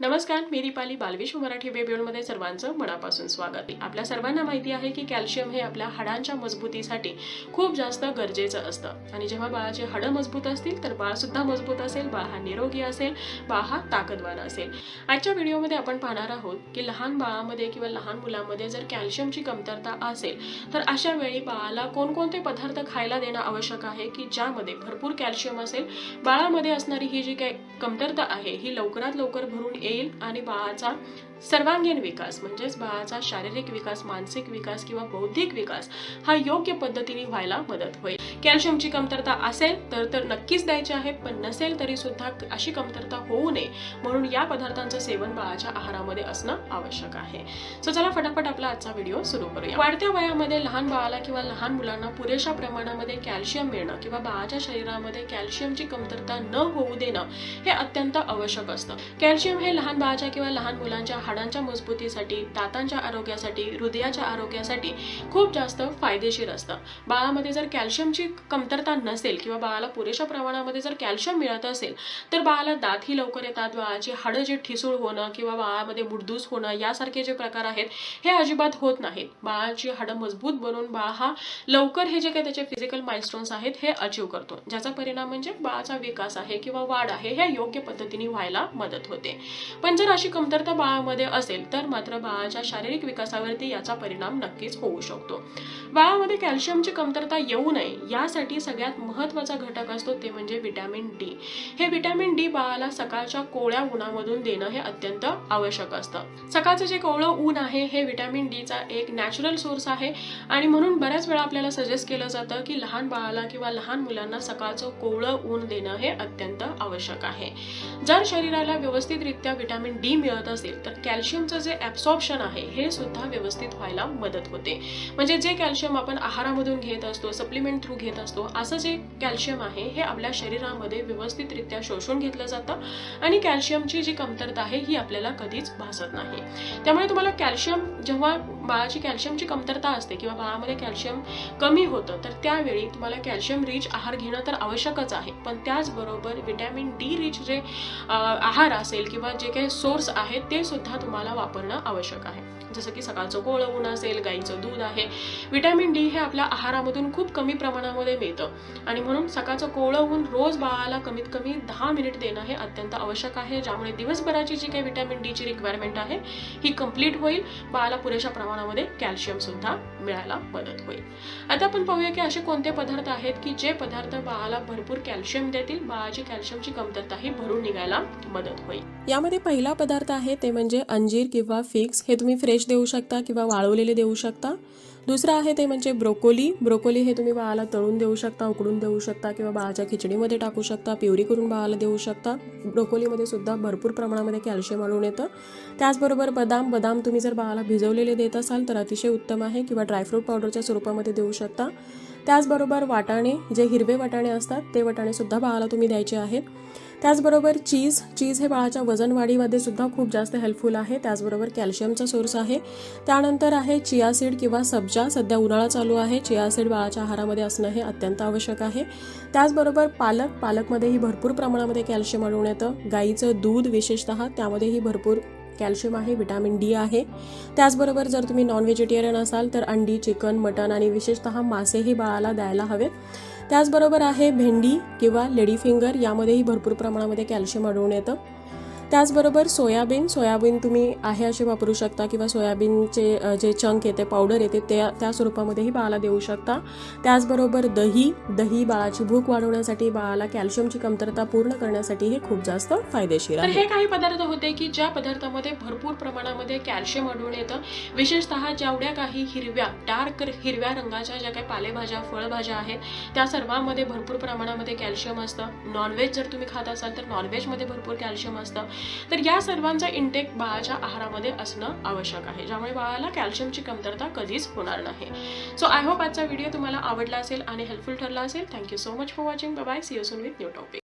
नमस्कार मी दीपाली बालविश्व मराठी वेबमध्ये सर्वांचं मनापासून स्वागत. आपल्या सर्वांना माहिती आहे की कॅल्शियम हे आपल्या हाडांच्या मजबूतीसाठी खूप जास्त गरजेचं असतं. आणि जेव्हा बाळाचे हाडं मजबूत असतील तर बाळ सुद्धा मजबूत असेल बाळ हा निरोगी असेल बाळ हा ताकदवान असेल. आजच्या व्हिडिओमध्ये आपण पाहणार आहोत की लहान बाळामध्ये किंवा लहान मुलांमध्ये जर कॅल्शियमची कमतरता असेल तर अशा वेळी बाळाला कोणकोणते पदार्थ खायला देणं आवश्यक आहे की ज्यामध्ये भरपूर कॅल्शियम असेल? बाळामध्ये असणारी ही जी काही कमतरता आहे ही लवकरात लवकर भरून येईल आणि बाळाचा सर्वांगीण विकास म्हणजेच बाळाचा शारीरिक विकास मानसिक विकास किंवा बौद्धिक विकास हा योग्य पद्धतीने व्हायला मदत होईल. कॅल्शियमची कमतरता असेल तर तर नक्कीच द्यायचे आहे पण नसेल तरी सुद्धा अशी कमतरता होऊ नये म्हणून या पदार्थांचं सेवन बाळाच्या आहारामध्ये असणं आवश्यक आहे. सो चला फटाफट आपला आजचा व्हिडिओ सुरू करूया. वाढत्या वयामध्ये लहान बाळाला किंवा लहान मुलांना पुरेशा प्रमाणामध्ये कॅल्शियम मिळणं किंवा बाळाच्या शरीरामध्ये कॅल्शियमची कमतरता न होऊ देणं हे अत्यंत आवश्यक असतं. कॅल्शियम हे लहान बाळाच्या किंवा लहान मुलांच्या हाडांच्या मजबूतीसाठी दातांच्या आरोग्यासाठी हृदयाच्या आरोग्यासाठी खूप जास्त फायदेशीर असतं. बाळामध्ये जर कॅल्शियमची कमतरता नसेल किंवा बाळाला पुरेशा प्रमाणामध्ये जर कॅल्शियम मिळत असेल तर बाळाला दातही लवकर येतात. बाळाची हाडं जे ठिसूळ होणं किंवा बाळामध्ये मुडदूस होणं यासारखे जे प्रकार आहेत हे अजिबात होत नाहीत. बाळाची हाडं मजबूत बनून बाळ हा लवकर हे जे काही त्याचे फिजिकल माइलस्टोन्स आहेत हे अचीव करतो. ज्याचा परिणाम म्हणजे बाळाचा विकास आहे किंवा वाढ आहे हे योग्य पद्धतीने व्हायला मदत होते. पण जर अशी कमतरता बाळामध्ये असेल तर मात्र बाळाच्या शारीरिक विकासावरती याचा परिणाम नक्कीच होऊ शकतो. बाळामध्ये कॅल्शियमची कमतरता येऊ नये यासाठी सगळ्यात महत्त्वाचा घटक असतो ते म्हणजे व्हिटॅमिन डी. हे व्हिटॅमिन डी बाळाला सकाळच्या कोवळ्या उन्हामधून देणं हे अत्यंत आवश्यक असतं. सकाळचं जे कोवळं ऊन आहे हे व्हिटॅमिन डीचा एक नॅचरल सोर्स आहे आणि म्हणून बऱ्याच वेळा आपल्याला सजेस्ट केलं जातं की लहान बाळाला किंवा लहान मुलांना सकाळचं कोवळं ऊन देणं हे अत्यंत आवश्यक आहे. जर शरीराला व्यवस्थितरित्या व्हिटॅमिन डी मिळत असेल तर कॅल्शियमचं जे ॲब्सॉर्प्शन आहे हे सुद्धा व्यवस्थित व्हायला मदत होते. म्हणजे जे कॅल्शियम आपण आहारामधून घेत असतो सप्लिमेंट थ्रू घेत असतो असं जे कॅल्शियम आहे हे आपल्या शरीरामध्ये व्यवस्थितरित्या शोषून घेतलं जातं आणि कॅल्शियमची जी कमतरता आहे ही आपल्याला कधीच भासत नाही. त्यामुळे तुम्हाला कॅल्शियम जेव्हा बाळाची कॅल्शियमची कमतरता असते किंवा बाळामध्ये कॅल्शियम कमी होतं तर त्यावेळी तुम्हाला कॅल्शियम रिच आहार घेणं तर आवश्यकच आहे. पण त्याचबरोबर विटॅमिन डी रिच जे आहार असेल किंवा जे काही सोर्स आहेत ते सुद्धा तुम्हाला वापरणं आवश्यक आहे. जसं की सकाळचं कोवळं ऊन असेल गाईचं दूध आहे. विटॅमिन डी हे आपल्या आहारामधून खूप कमी प्रमाणामध्ये मिळतं. आणि म्हणून सकाळचं कोवळं ऊन रोज बाळाला कमीत कमी दहा मिनिट देणं हे अत्यंत आवश्यक आहे. ज्यामुळे दिवसभराची जी काही विटॅमिन डीची रिक्वायरमेंट आहे ही कंप्लीट होईल. बाळाला पुरेशा प्रमाणामध्ये कॅल्शियम सुद्धा मिळायला मदत होईल. आता आपण पाहूया की असे कोणते पदार्थ आहेत की जे पदार्थ बाळाला भरपूर कॅल्शियम देतील. बाळाची कॅल्शियमची कमतरता ही भरून निघायला मदत होईल. यामध्ये पहिला पदार्थ आहे ते म्हणजे अंजीर किंवा फिक्स. हे तुम्ही फ्रेश देऊ शकता किंवा वाळवलेले देऊ शकता. दुसरं आहे ते म्हणजे ब्रोकोली. ब्रोकोली हे तुम्ही बाळाला तळून देऊ शकता उकडून देऊ शकता किंवा बाळाच्या खिचडीमध्ये टाकू शकता प्युरी करून बाळाला देऊ शकता. ब्रोकोलीमध्ये सुद्धा भरपूर प्रमाणामध्ये कॅल्शियम आणून येतं. त्याचबरोबर बदाम. बदाम तुम्ही जर बाळाला भिजवलेले देत असाल तर अतिशय उत्तम आहे किंवा ड्रायफ्रूट पावडरच्या स्वरूपामध्ये देऊ शकता. त्याचबरोबर वाटाणे. जे हिरवे वाटाणे असतात ते वाटाणे सुद्धा बाळाला तुम्ही द्यायचे आहेत. त्याचबरोबर चीज चीज हे बाळाच्या वजनवाढीमध्ये सुद्धा खूप जास्त हेल्पफुल आहे. त्याचबरोबर कॅल्शियमचा सोर्स आहे. त्यानंतर आहे चिया सीड किंवा सब्जा. सध्या उन्हाळा चालू आहे. चिया सीड बाळाच्या आहारामध्ये असणं हे अत्यंत आवश्यक आहे. त्याचबरोबर पालक. पालकमध्येही भरपूर प्रमाणामध्ये कॅल्शियम आढळून येतं. गाईचं दूध विशेषतः त्यामध्येही भरपूर कॅल्शियम आहे. विटॅमिन डी आहे. त्याचबरोबर जर तुम्ही नॉन व्हेजिटेरियन असाल तर अंडी चिकन मटण आणि विशेषतः मासेही बाळाला द्यायला हवेत. त्याचबरोबर आहे भेंडी किंवा लेडी फिंगर यामध्येही भरपूर प्रमाणामध्ये कॅल्शियम आढळून येतं. त्याचबरोबर सोयाबीन सोयाबीन तुम्ही आहे असे वापरू शकता किंवा सोयाबीनचे जे चंक येते पावडर येते त्या त्या स्वरूपामध्येही बाळाला देऊ शकता. त्याचबरोबर दही दही बाळाची भूक वाढवण्यासाठी बाळाला कॅल्शियमची कमतरता पूर्ण करण्यासाठी हे खूप जास्त फायदेशीर तर आहे. हे काही पदार्थ होते की ज्या पदार्थामध्ये भरपूर प्रमाणामध्ये कॅल्शियम आढळून येतं. विशेषतः जेवढ्या काही हिरव्या डार्क हिरव्या रंगाच्या ज्या काही पालेभाज्या फळभाज्या आहेत त्या सर्वांमध्ये भरपूर प्रमाणामध्ये कॅल्शियम असतं. नॉनव्हेज जर तुम्ही खात असाल तर नॉनव्हेजमध्ये भरपूर कॅल्शियम असतं. तर या सर्वांचा इंटेक बाळाच्या आहारामध्ये असणं आवश्यक आहे. ज्यामुळे बाळाला कॅल्शियमची कमतरता कधीच होणार नाही. सो आय होप आजचा व्हिडिओ तुम्हाला आवडला असेल आणि हेल्पफुल ठरला असेल. Thank you so much for watching bye see you soon with new topic